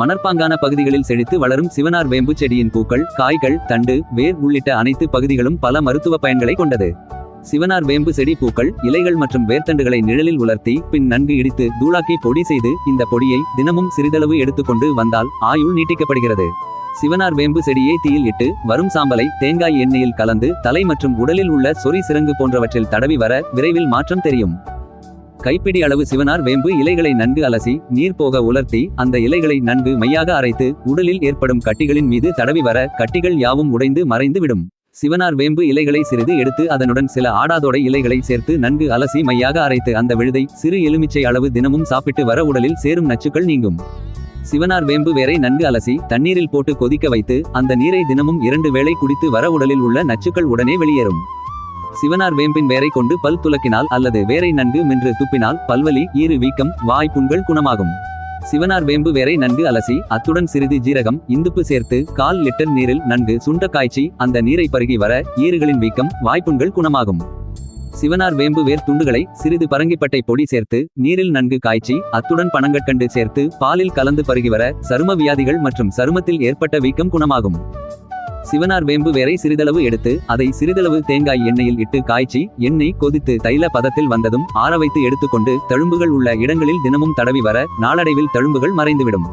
மணற்பாங்கான பகுதிகளில் செழித்து வளரும் சிவனார் வேம்பு செடியின் பூக்கள் காய்கள் தண்டு வேர் உள்ளிட்ட அனைத்து பகுதிகளும் பல மருத்துவ பயன்களை கொண்டது. சிவனார் வேம்பு செடி பூக்கள் இலைகள் மற்றும் வேர்த்தண்டுகளை நிழலில் உலர்த்தி பின் நன்கு இடித்து தூளாக்கி பொடி செய்து இந்த பொடியை தினமும் சிறிதளவு எடுத்துக்கொண்டு வந்தால் ஆயுள் நீட்டிக்கப்படுகிறது. சிவனார் வேம்பு செடியை தீயில் இட்டு வரும் சாம்பலை தேங்காய் எண்ணெயில் கலந்து தலை மற்றும் உடலில் உள்ள சொறி சிறங்கு போன்றவற்றில் தடவி வர விரைவில் மாற்றம் தெரியும். கைப்பிடி அளவு சிவனார் வேம்பு இலைகளை நன்கு அலசி நீர் போக உலர்த்தி அந்த இலைகளை நன்கு மையாக அரைத்து உடலில் ஏற்படும் கட்டிகளின் மீது தடவி வர கட்டிகள் யாவும் உடைந்து மறைந்து விடும். சிவனார் வேம்பு இலைகளை சிறிது எடுத்து அதனுடன் சில ஆடாதோடை இலைகளை சேர்த்து நன்கு அலசி மையாக அரைத்து அந்த விழுதை சிறு எலுமிச்சை அளவு தினமும் சாப்பிட்டு வர உடலில் சேரும் நச்சுக்கள் நீங்கும். சிவனார் வேம்பு வேரை நன்கு அலசி தண்ணீரில் போட்டு கொதிக்க வைத்து அந்த நீரை தினமும் இரண்டு வேளை குடித்து வர உடலில் உள்ள நச்சுக்கள் உடனே வெளியேறும். சிவனார் வேம்பின் வேரை கொண்டு பல் துலக்கினால் அல்லது வேரை நன்கு மென்று துப்பினால் பல்வலி ஈறு வீக்கம் வாய் புண்கள் குணமாகும். சிவனார் வேம்பு வேரை நன்கு அலசி அத்துடன் சிறிது ஜீரகம் இந்துப்பு சேர்த்து கால் லிட்டர் நீரில் நன்கு சுண்ட காய்ச்சி அந்த நீரை பருகி வர ஈறுகளின் வீக்கம் வாய்ப்புண்கள் குணமாகும். சிவனார் வேம்பு வேர் துண்டுகளை சிறிது பரங்கிப்பட்டை பொடி சேர்த்து நீரில் நன்கு காய்ச்சி அத்துடன் பனங்கற்கண்டு சேர்த்து பாலில் கலந்து பருகி வர சரும வியாதிகள் மற்றும் சருமத்தில் ஏற்பட்ட வீக்கம் குணமாகும். சிவனார் வேம்பு வேரை சிறிதளவு எடுத்து அதை சிறிதளவு தேங்காய் எண்ணெயில் இட்டு காய்ச்சி எண்ணெய் கொதித்து தைல பதத்தில் வந்ததும் ஆற வைத்து எடுத்துக்கொண்டு தழும்புகள் உள்ள இடங்களில் தினமும் தடவி வர நாளடைவில் தழும்புகள் மறைந்துவிடும்.